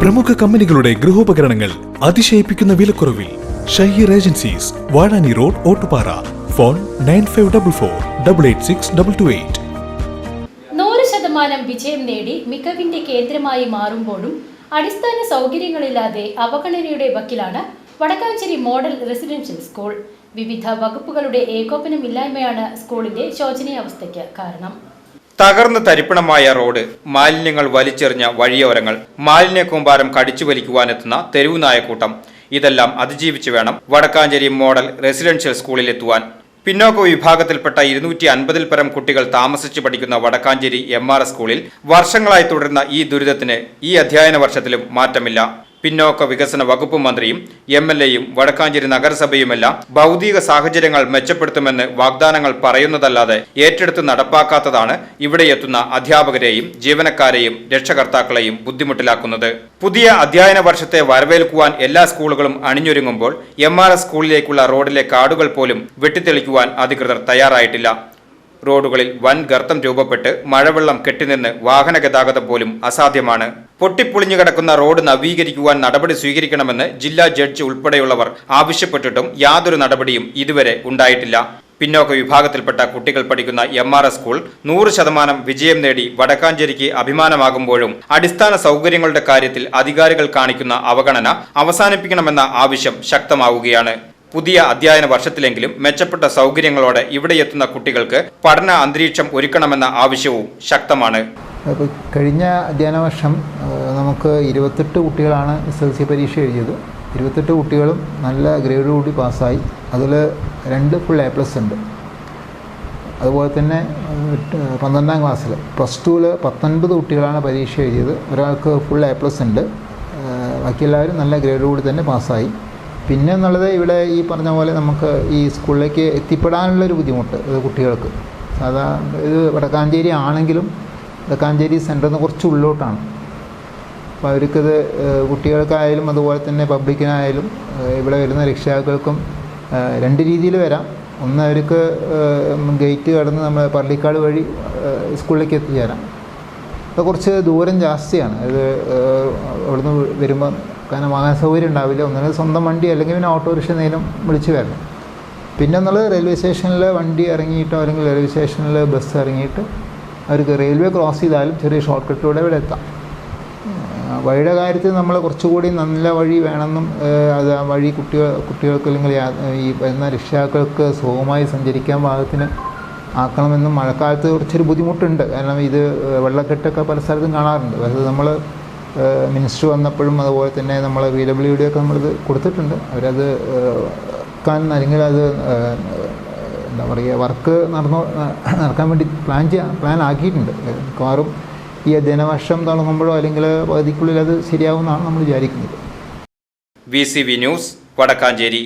പ്രമുഖ കമ്പനികളുടെ ഗൃഹോപകരണങ്ങൾ അതിശയിപ്പിക്കുന്ന വിലക്കുറവിൽ Shaheer agencies Vazhani road Ottupara. Phone nine five double four double eight six double two eight. നൂറ് ശതമാനം വിജയം നേടി മികവിന്റെ കേന്ദ്രമായി മാറുമ്പോഴും അടിസ്ഥാന സൗകര്യങ്ങളില്ലാതെ അവഗണനയുടെ വക്കിലാണ് വടക്കാഞ്ചേരി മോഡൽ റെസിഡൻഷ്യൽ സ്കൂൾ. വിവിധ വകുപ്പുകളുടെ ഏകോപനമില്ലായ്മയാണ് സ്കൂളിന്റെ ശോചനീയാവസ്ഥയ്ക്ക് കാരണം. തകർന്ന് തരിപ്പണമായ റോഡ് മാലിന്യങ്ങൾ വലിച്ചെറിഞ്ഞ വഴിയോരങ്ങൾ മാലിന്യ കൂമ്പാരം കടിച്ചു വലിക്കുവാനെത്തുന്ന തെരുവു നായക്കൂട്ടം ഇതെല്ലാം അതിജീവിച്ചു വേണം വടക്കാഞ്ചേരി മോഡൽ റെസിഡൻഷ്യൽ സ്കൂളിലെത്തുവാൻ. പിന്നോക്ക വിഭാഗത്തിൽപ്പെട്ട ഇരുന്നൂറ്റി അൻപതിൽ പരം കുട്ടികൾ താമസിച്ചു പഠിക്കുന്ന വടക്കാഞ്ചേരി എം സ്കൂളിൽ വർഷങ്ങളായി തുടരുന്ന ഈ ദുരിതത്തിന് ഈ അധ്യയന വർഷത്തിലും മാറ്റമില്ല. പിന്നോക്ക വികസന വകുപ്പ് മന്ത്രിയും എം എൽ എയും വടക്കാഞ്ചേരി നഗരസഭയുമെല്ലാം ഭൗതിക സാഹചര്യങ്ങൾ മെച്ചപ്പെടുത്തുമെന്ന് വാഗ്ദാനങ്ങൾ പറയുന്നതല്ലാതെ ഏറ്റെടുത്ത് നടപ്പാക്കാത്തതാണ് ഇവിടെ എത്തുന്ന അധ്യാപകരെയും ജീവനക്കാരെയും രക്ഷകർത്താക്കളെയും ബുദ്ധിമുട്ടിലാക്കുന്നത്. പുതിയ അധ്യയന വർഷത്തെ വരവേൽക്കുവാൻ എല്ലാ സ്കൂളുകളും അണിഞ്ഞൊരുങ്ങുമ്പോൾ എം സ്കൂളിലേക്കുള്ള റോഡിലെ കാടുകൾ പോലും വെട്ടിത്തെളിക്കുവാൻ അധികൃതർ തയ്യാറായിട്ടില്ല. റോഡുകളിൽ വൻ ഗർത്തം രൂപപ്പെട്ട് മഴവെള്ളം കെട്ടിനിന്ന് വാഹന ഗതാഗതം പോലും അസാധ്യമാണ്. പൊട്ടിപ്പൊളിഞ്ഞു കിടക്കുന്ന റോഡ് നവീകരിക്കുവാൻ നടപടി സ്വീകരിക്കണമെന്ന് ജില്ലാ ജഡ്ജി ഉൾപ്പെടെയുള്ളവർ ആവശ്യപ്പെട്ടിട്ടും യാതൊരു നടപടിയും ഇതുവരെ ഉണ്ടായിട്ടില്ല. പിന്നോക്ക വിഭാഗത്തിൽപ്പെട്ട കുട്ടികൾ പഠിക്കുന്ന എം ആർ എസ് സ്കൂൾ നൂറ് ശതമാനം വിജയം നേടി വടക്കാഞ്ചേരിക്ക് അഭിമാനമാകുമ്പോഴും അടിസ്ഥാന സൗകര്യങ്ങളുടെ കാര്യത്തിൽ അധികാരികൾ കാണിക്കുന്ന അവഗണന അവസാനിപ്പിക്കണമെന്ന ആവശ്യം ശക്തമാവുകയാണ്. പുതിയ അധ്യയന വർഷത്തിലെങ്കിലും മെച്ചപ്പെട്ട സൗകര്യങ്ങളോടെ ഇവിടെ എത്തുന്ന കുട്ടികൾക്ക് പഠന അന്തരീക്ഷം ഒരുക്കണമെന്ന ആവശ്യവും ശക്തമാണ്. കഴിഞ്ഞ അധ്യയന വർഷം നമുക്ക് ഇരുപത്തെട്ട് കുട്ടികളാണ് എസ് എൽ സി പരീക്ഷ എഴുതിയത്. ഇരുപത്തെട്ട് കുട്ടികളും നല്ല ഗ്രേഡ് കൂടി പാസ്സായി. അതിൽ രണ്ട് ഫുൾ എ പ്ലസ് ഉണ്ട്. അതുപോലെ തന്നെ പന്ത്രണ്ടാം ക്ലാസ്സിൽ പ്ലസ് ടുവിൽ പത്തൊൻപത് കുട്ടികളാണ് പരീക്ഷ എഴുതിയത്. ഒരാൾക്ക് ഫുൾ എ പ്ലസ് ഉണ്ട്. ബാക്കി എല്ലാവരും നല്ല ഗ്രേഡ് കൂടി തന്നെ പാസ്സായി. പിന്നെ എന്നുള്ളത് ഇവിടെ ഈ പറഞ്ഞ പോലെ നമുക്ക് ഈ സ്കൂളിലേക്ക് എത്തിപ്പെടാനുള്ളൊരു ബുദ്ധിമുട്ട് കുട്ടികൾക്ക്. സാധാ ഇത് വടക്കാഞ്ചേരി ആണെങ്കിലും വടക്കാഞ്ചേരി സെന്ററിൽ നിന്ന് കുറച്ച് ഉള്ളോട്ടാണ്. അപ്പോൾ അവർക്കത് കുട്ടികൾക്കായാലും അതുപോലെ തന്നെ പബ്ലിക്കിനായാലും ഇവിടെ വരുന്ന രക്ഷിതാക്കൾക്കും രണ്ട് രീതിയിൽ വരാം. ഒന്ന് അവർക്ക് ഗേറ്റ് കടന്ന് നമ്മൾ പള്ളിക്കാട് വഴി സ്കൂളിലേക്ക് എത്തിച്ചേരാം. അപ്പോൾ കുറച്ച് ദൂരം ജാസ്തിയാണ്. അത് അവിടുന്ന് വരുമ്പോൾ കാരണം വാഹന സൗകര്യം ഉണ്ടാവില്ല. ഒന്നുകിൽ സ്വന്തം വണ്ടി അല്ലെങ്കിൽ പിന്നെ ഓട്ടോറിക്ഷ നേരം വിളിച്ച് വരണം. പിന്നെ എന്നുള്ളത് റെയിൽവേ സ്റ്റേഷനിൽ വണ്ടി ഇറങ്ങിയിട്ടോ അല്ലെങ്കിൽ റെയിൽവേ സ്റ്റേഷനിൽ ബസ് ഇറങ്ങിയിട്ട് അവർക്ക് റെയിൽവേ ക്രോസ് ചെയ്താലും ചെറിയ ഷോർട്ട് കട്ടിലൂടെ ഇവിടെ എത്താം. വഴിയുടെ കാര്യത്തിൽ നമ്മൾ കുറച്ചുകൂടി നല്ല വഴി വേണമെന്നും അത് ആ വഴി കുട്ടികൾ കുട്ടികൾക്ക് അല്ലെങ്കിൽ ഈ വരുന്ന രക്ഷിതാക്കൾക്ക് സുഖമായി സഞ്ചരിക്കാൻ പാകത്തിന് ആക്കണമെന്നും മഴക്കാലത്ത് കുറച്ചൊരു ബുദ്ധിമുട്ടുണ്ട്. കാരണം ഇത് വെള്ളക്കെട്ടൊക്കെ പല സ്ഥലത്തും കാണാറുണ്ട്. അത് നമ്മൾ മിനിസ്റ്റർ വന്നപ്പോഴും അതുപോലെ തന്നെ നമ്മൾ വി ഡബ്ല്യു ഡി ഒക്കെ നമ്മളിത് കൊടുത്തിട്ടുണ്ട്. അവരത് കാണുന്ന അല്ലെങ്കിൽ അത് എന്താ പറയുക വർക്ക് നടന്നു നടക്കാൻ വേണ്ടി പ്ലാൻ ചെയ്യാൻ പ്ലാൻ ആക്കിയിട്ടുണ്ട്. മിക്കവാറും ഈ അധ്യയന വർഷം തുടങ്ങുമ്പോഴോ അല്ലെങ്കിൽ പകുതിക്കുള്ളിൽ അത് ശരിയാവുമെന്നാണ് നമ്മൾ വിചാരിക്കുന്നത്. V C V news Vadakkanchery.